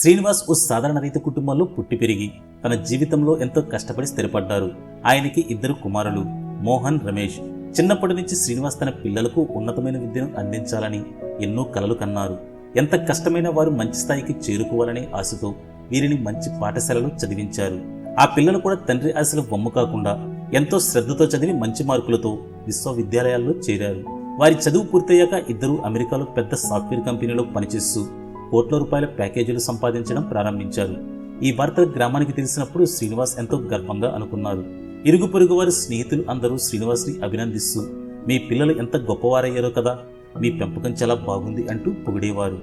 శ్రీనివాస్ ఓ సాధారణ రైతు కుటుంబంలో పుట్టి పెరిగి తన జీవితంలో ఎంతో కష్టపడి స్థిరపడ్డారు. ఆయనకి ఇద్దరు కుమారులు మోహన్ రమేష్. చిన్నప్పటి నుంచి శ్రీనివాస్ తన పిల్లలకు ఉన్నతమైన విద్యను అందించాలని ఎన్నో కలలు కన్నారు. ఎంత కష్టమైన వారు మంచి స్థాయికి చేరుకోవాలనే ఆశతో వీరిని మంచి పాఠశాలలో చదివించారు. ఆ పిల్లలు కూడా తండ్రి ఆశలు బొమ్మ కాకుండా ఎంతో శ్రద్ధతో చదివి మంచి మార్కులతో విశ్వవిద్యాలయాల్లో చేరారు. వారి చదువు పూర్తయ్యాక ఇద్దరు అమెరికాలో పెద్ద సాఫ్ట్వేర్ కంపెనీలో పనిచేస్తూ కోట్ల రూపాయల ప్యాకేజీలు సంపాదించడం ప్రారంభించారు. ఈ వార్త గ్రామానికి తెలిసినప్పుడు శ్రీనివాస్ ఎంతో గర్వంగా అనుకున్నారు. ఇరుగు పొరుగు వారి స్నేహితులు అందరూ శ్రీనివాస్ని అభినందిస్తూ మీ పిల్లలు ఎంత గొప్పవారయ్యారో కదా మీ పెంపకం చాలా బాగుంది అంటూ పొగిడేవారు.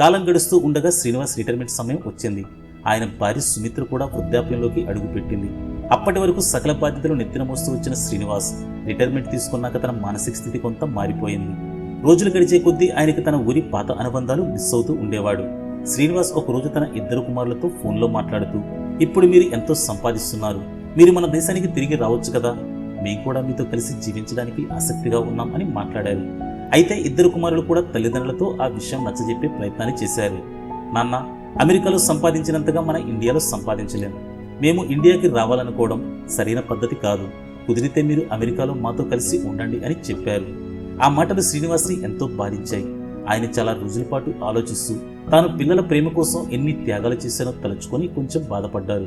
కాలం గడుస్తూ ఉండగా శ్రీనివాస్ రిటైర్మెంట్ సమయం వచ్చింది. ఆయన భార్య సుమిత్ర కూడా వృద్ధాప్యంలోకి అడుగుపెట్టింది. అప్పటి వరకు సకల బాధ్యతలు నెత్తిన మోస్తూ వచ్చిన శ్రీనివాస్ రిటైర్మెంట్ తీసుకున్నాక తన మానసిక స్థితి కొంత మారిపోయింది. రోజులు గడిచే కొద్దీ ఆయనకి తన ఊరి పాత అనుబంధాలు మిస్ అవుతూ ఉండేవాడు. శ్రీనివాస్ ఒక రోజు తన ఇద్దరు కుమారులతో ఫోన్లో మాట్లాడుతూ ఇప్పుడు మీరు ఎంతో సంపాదిస్తున్నారు. మీరు మన దేశానికి తిరిగి రావచ్చు కదా? మేము కూడా మీతో కలిసి జీవించడానికి ఆసక్తిగా ఉన్నాం అని మాట్లాడారు. అయితే ఇద్దరు కుమారులు కూడా తల్లిదండ్రులతో ఆ విషయం నచ్చజెప్పే ప్రయత్నాన్ని చేశారు. నాన్న అమెరికాలో సంపాదించినంతగా మన ఇండియాలో సంపాదించలేము మేము ఇండియాకి రావాలనుకోవడం సరైన పద్ధతి కాదు. కుదిరితే మీరు అమెరికాలో మాతో కలిసి ఉండండి అని చెప్పారు. ఆ మాటలు శ్రీనివాస్ని ఎంతో బాధించాయి. ఆయన చాలా రోజుల పాటు ఆలోచిస్తూ తాను పిల్లల ప్రేమ కోసం ఎన్ని త్యాగాలు చేశానో తలుచుకొని కొంచెం బాధపడ్డారు.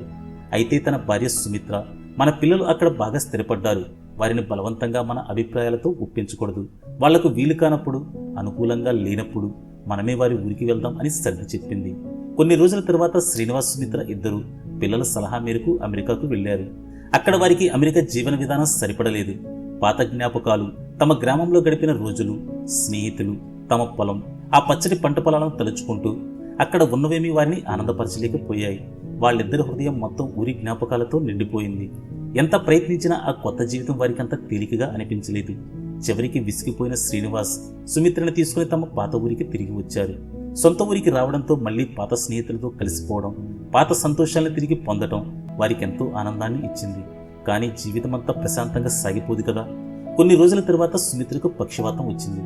అయితే తన భార్య సుమిత్ర మన పిల్లలు అక్కడ బాగా స్థిరపడ్డారు. వారిని బలవంతంగా మన అభిప్రాయాలతో ఒప్పించకూడదు. వాళ్ళకు వీలు కానప్పుడు అనుకూలంగా లేనప్పుడు మనమే వారి ఊరికి వెళ్దాం అని సర్ది చెప్పింది. కొన్ని రోజుల తర్వాత శ్రీనివాస్ సుమిత్ర ఇద్దరు పిల్లల సలహా మేరకు అమెరికాకు వెళ్ళారు అక్కడ వారికి అమెరికా జీవన విధానం సరిపడలేదు. పాత జ్ఞాపకాలు తమ గ్రామంలో గడిపిన రోజులు స్నేహితులు తమ పొలం ఆ పచ్చడి పంట పొలాలను తలుచుకుంటూ అక్కడ ఉన్నవేమీ వారిని ఆనందపరచలేకపోయాయి. వాళ్ళిద్దరి హృదయం మొత్తం ఊరి జ్ఞాపకాలతో నిండిపోయింది. ఎంత ప్రయత్నించినా ఆ కొత్త జీవితం వారికి అంత తేలికగా అనిపించలేదు. చివరికి విసిగిపోయిన శ్రీనివాస్ సుమిత్రని తీసుకుని తమ పాత ఊరికి తిరిగి వచ్చారు. సొంత ఊరికి రావడంతో మళ్ళీ పాత స్నేహితులతో కలిసిపోవడం పాత సంతోషాలను తిరిగి పొందడం వారికి ఎంతో ఆనందాన్ని ఇచ్చింది. కానీ జీవితమంతా ప్రశాంతంగా సాగిపోదు కదా. కొన్ని రోజుల తర్వాత సుమిత్రకు పక్షవాతం వచ్చింది.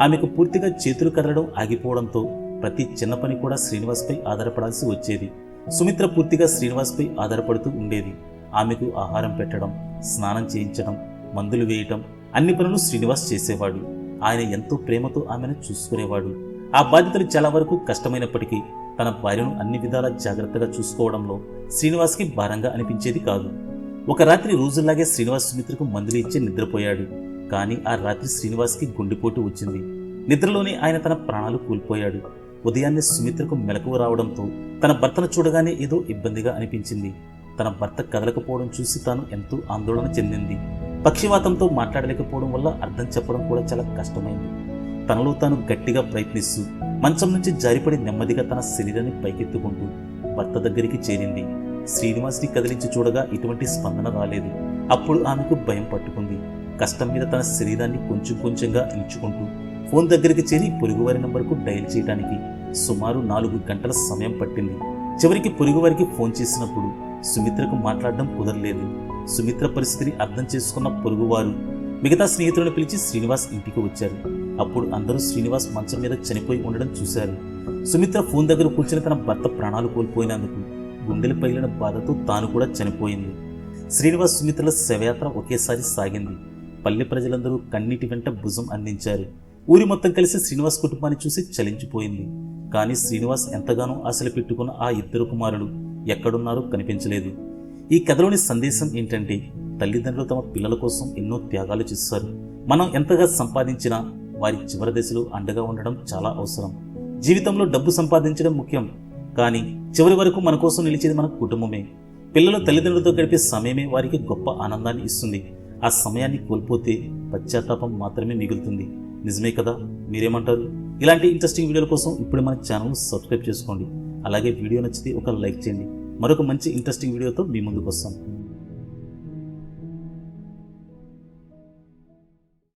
ఆమెకు పూర్తిగా చేతులు కదలడం ఆగిపోవడంతో ప్రతి చిన్న పని కూడా శ్రీనివాస్పై ఆధారపడాల్సి వచ్చేది. సుమిత్ర పూర్తిగా శ్రీనివాస్పై ఆధారపడుతూ ఉండేది. ఆమెకు ఆహారం పెట్టడం స్నానం చేయించడం మందులు వేయటం అన్ని పనులు శ్రీనివాస్ చేసేవాడు. ఆయన ఎంతో ప్రేమతో ఆమెను చూసుకునేవాడు. ఆ బాధ్యతలు చాలా వరకు కష్టమైనప్పటికీ తన భార్యను అన్ని విధాలా జాగ్రత్తగా చూసుకోవడంలో శ్రీనివాస్కి భారంగా అనిపించేది కాదు. ఒక రాత్రి రోజుల్లాగే శ్రీనివాస్ సుమిత్రకు మందులు ఇచ్చి నిద్రపోయాడు. కానీ ఆ రాత్రి శ్రీనివాస్కి గుండెపోటు వచ్చింది. నిద్రలోనే ఆయన తన ప్రాణాలు కోల్పోయాడు. ఉదయాన్నే సుమిత్రకు మెలకువ రావడంతో తన భర్తను చూడగానే ఏదో ఇబ్బందిగా అనిపించింది. తన భర్త కదలకపోవడం చూసి తాను ఎంతో ఆందోళన చెందింది. పక్షివాతంతో మాట్లాడలేకపోవడం వల్ల అర్థం చెప్పడం కూడా చాలా కష్టమైంది. తనలో తాను గట్టిగా ప్రయత్నిస్తూ మంచం నుంచి జారిపడి నెమ్మదిగా తన శరీరాన్ని పైకెత్తుకుంటూ భర్త దగ్గరికి చేరింది. శ్రీనివాస్ని కదిలించి చూడగా ఎటువంటి స్పందన రాలేదు. అప్పుడు ఆమెకు భయం పట్టుకుంది. కష్టం మీద తన శరీరాన్ని కొంచెం కొంచెంగా ఎంచుకుంటూ ఫోన్ దగ్గరికి చేరి పొరుగువారి నంబర్కు డయల్ చేయడానికి సుమారు నాలుగు గంటల సమయం పట్టింది. చివరికి పొరుగువారికి ఫోన్ చేసినప్పుడు సుమిత్రకు మాట్లాడడం కుదరలేదు. సుమిత్ర పరిస్థితిని అర్థం చేసుకున్న పొరుగువారు మిగతా స్నేహితులను పిలిచి శ్రీనివాస్ ఇంటికి వచ్చారు. అప్పుడు అందరూ శ్రీనివాస్ మంచం మీద చనిపోయి ఉండడం చూశారు. సుమిత్ర ఫోన్ దగ్గర కూర్చుని తన భర్త ప్రాణాలు కోల్పోయినందుకు గుండెలు పగిలిన బాధతో తాను కూడా చనిపోయింది. శ్రీనివాస్ సుమిత్రల శవయాత్ర ఒకేసారి సాగింది. పల్లె ప్రజలందరూ కన్నీటి వెంట భుజం అందించారు. ఊరి మొత్తం కలిసి శ్రీనివాస్ కుటుంబాన్ని చూసి చలించిపోయింది. కానీ శ్రీనివాస్ ఎంతగానో ఆశలు పెట్టుకున్న ఆ ఇద్దరు కుమారులు ఎక్కడున్నారో కనిపించలేదు. ఈ కథలోని సందేశం ఏంటంటే తల్లిదండ్రులు తమ పిల్లల కోసం ఎన్నో త్యాగాలు చేస్తారు మనం ఎంతగా సంపాదించినా వారి చివరి దశలో అండగా ఉండడం చాలా అవసరం. జీవితంలో డబ్బు సంపాదించడం ముఖ్యం. కానీ చివరి వరకు మన కోసం నిలిచేది మన కుటుంబమే. పిల్లలు తల్లిదండ్రులతో గడిపే సమయమే వారికి గొప్ప ఆనందాన్ని ఇస్తుంది. ఆ సమయాన్ని కోల్పోతే పశ్చాత్తాపం మాత్రమే మిగులుతుంది. నిజమే కదా? మీరేమంటారు? ఇలాంటి ఇంట్రెస్టింగ్ వీడియోల కోసం ఇప్పుడు మన ఛానల్ సబ్స్క్రైబ్ చేసుకోండి. అలాగే వీడియో నచ్చితే ఒక లైక్ చేయండి. మరొక మంచి ఇంట్రెస్టింగ్ వీడియోతో మీ ముందుకు వస్తాం.